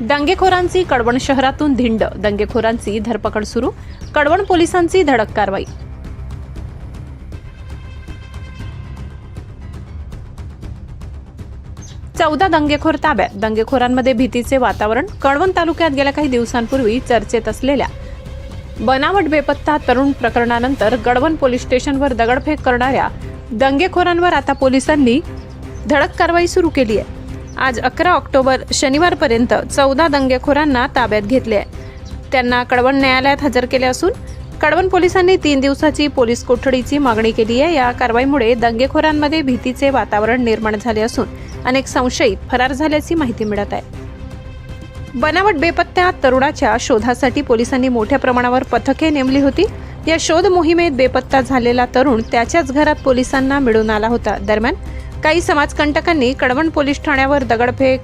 दंगेखोरांची कडवण शहरातून धिंड. दंगेखोरांची धरपकड सुरू. कडवण पोलिसांची धडक कारवाई. चौदा दंगेखोर ताब्यात. दंगेखोरांमध्ये भीतीचे वातावरण. कळवण तालुक्यात गेल्या काही दिवसांपूर्वी चर्चेत असलेल्या बनावट बेपत्ता तरुण प्रकरणानंतर गडवण पोलीस स्टेशनवर दगडफेक करणाऱ्या दंगेखोरांवर आता पोलिसांनी धडक कारवाई सुरू केली आहे. आज अकरा ऑक्टोबर शनिवारपर्यंत चौदा दंगेखोरांना ताब्यात घेतले आहे. त्यांना कळवण न्यायालयात हजर केले असून कळवण पोलिसांनी तीन दिवसाची पोलीस कोठडीची मागणी केली आहे. या कारवाईमुळे दंगेखोरांमध्ये भीतीचे वातावरण निर्माण झाले असून अनेक संशयित फरार झाल्याची माहिती मिळत आहे. बनावट बेपत्त्या तरुणाच्या शोधासाठी पोलिसांनी मोठ्या प्रमाणावर पथके नेमली होती. या शोध मोहिमेत बेपत्ता झालेला तरुण त्याच्याच घरात पोलिसांना मिळून आला होता. दरम्यान काही समाजकंटकांनी कडवण पोलीस ठाण्यावर दगडफेक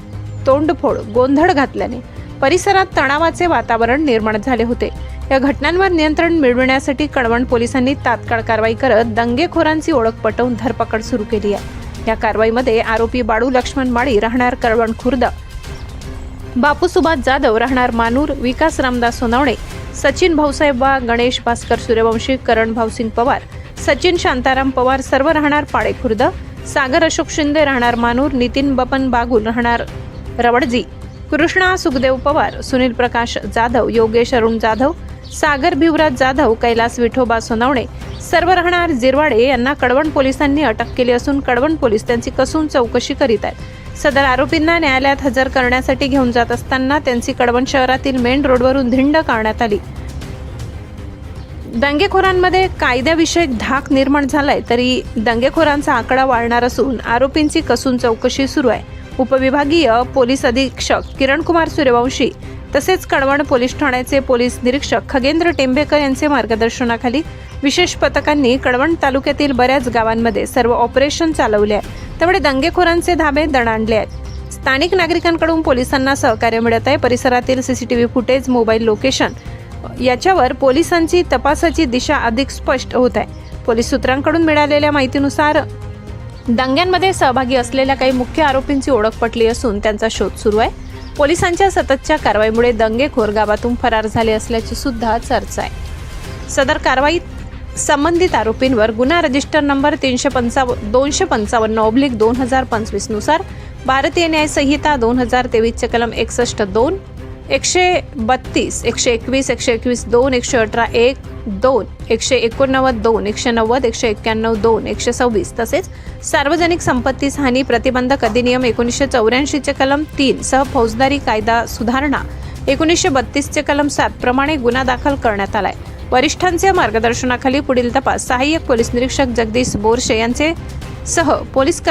तोंडफोड गोंधळ घातल्याने परिसरात तणावाचे वातावरण निर्माण झाले होते. या घटनांवर नियंत्रण मिळविण्यासाठी कळवण पोलिसांनी तात्काळ कारवाई करत दंगेखोरांची ओळख पटवून धरपकड सुरू केली आहे. या कारवाईमध्ये आरोपी बाळू लक्ष्मण माळी राहणार कळवण खुर्द बापू सुभाष जाधव राहणार मानूर विकास रामदास सोनावणे सचिन भाऊसाहेब वा गणेश भास्कर सूर्यवंशी करण भाऊसिंग पवार सचिन शांताराम पवार सर्व राहणार पाळे खुर्द सागर अशोक शिंदे राहणार मानूर नितीन बपन बागुल राहणार रवडजी कृष्णा सुखदेव पवार सुनील प्रकाश जाधव योगेश अरुण जाधव सागर भिवराज जाधव कैलास विठोबा सोनावणे सर्व राहणार जिरवाडे यांना कडवण पोलिसांनी अटक केली असून कडवण पोलीस त्यांची कसून चौकशी करीत आहेत. सदर आरोपींना न्यायालयात हजर करण्यासाठी घेऊन जात असताना त्यांची कडवण शहरातील मेन रोडवरून धिंड काढण्यात आली. दंगेखोरांमध्ये कायद्याविषयक धाक निर्माण झालाय तरी दंगेखोरांचा आकडा वाढणार असून आरोपींची कसून चौकशी सुरू आहे. उपविभागीय पोलीस अधीक्षक किरणकुमार सूर्यवंशी तसेच कडवण पोलीस ठाण्याचे पोलीस निरीक्षक खगेंद्र टेंबेकर यांचे मार्गदर्शनाखाली विशेष पथकांनी कडवण तालुक्यातील बऱ्याच गावांमध्ये सर्व ऑपरेशन चालवले आहे. त्यामुळे दंगेखोरांचे धाबे दणाणले आहेत. स्थानिक नागरिकांकडून पोलिसांना सहकार्य मिळत आहे. परिसरातील सीसीटीव्ही फुटेज मोबाईल लोकेशन याच्यावर पोलिसांची तपासाची दिशा अधिक स्पष्ट होत आहे. पोलीस सूत्रांकडून मिळालेल्या माहितीनुसार दंग्यांमध्ये सहभागी असलेल्या काही मुख्य आरोपींची ओळख पटली असून त्यांचा शोध सुरू आहे. पोलिसांच्या सततच्या कारवाईमुळे दंगेखोर गावातून फरार झाले असल्याची सुद्धा चर्चा आहे. सदर कारवाईत संबंधित आरोपींवर गुन्हा रजिस्टर नंबर तीनशे पंचाव दोनशे पंचावन्न ऑब्लिक दोन हजार पंचवीसनुसार भारतीय न्याय संहिता दोन हजार तेवीसचे कलम एकसष्ट दोन एकशे बत्तीस एकशे एकवीस एकशे एकवीस दोन एकशे अठरा एक दोन एकशे एकोणनव्वद दोन एकशे नव्वद एकशे एक्क्याण्णव दोन एकशे सव्वीस. तसेच सार्वजनिक संपत्तीस हानी प्रतिबंधक अधिनियम एकोणीसशे चौऱ्याऐंशीचे कलम तीन सह फौजदारी कायदा सुधारणा एकोणीसशे बत्तीसचे कलम सात प्रमाणे गुन्हा दाखल करण्यात आलाय. वरिष्ठांच्या मार्गदर्शनाखाली पुढील तपास सहाय्यक पोलीस निरीक्षक जगदीश बोरशे यांचे सह पोलीस कर्म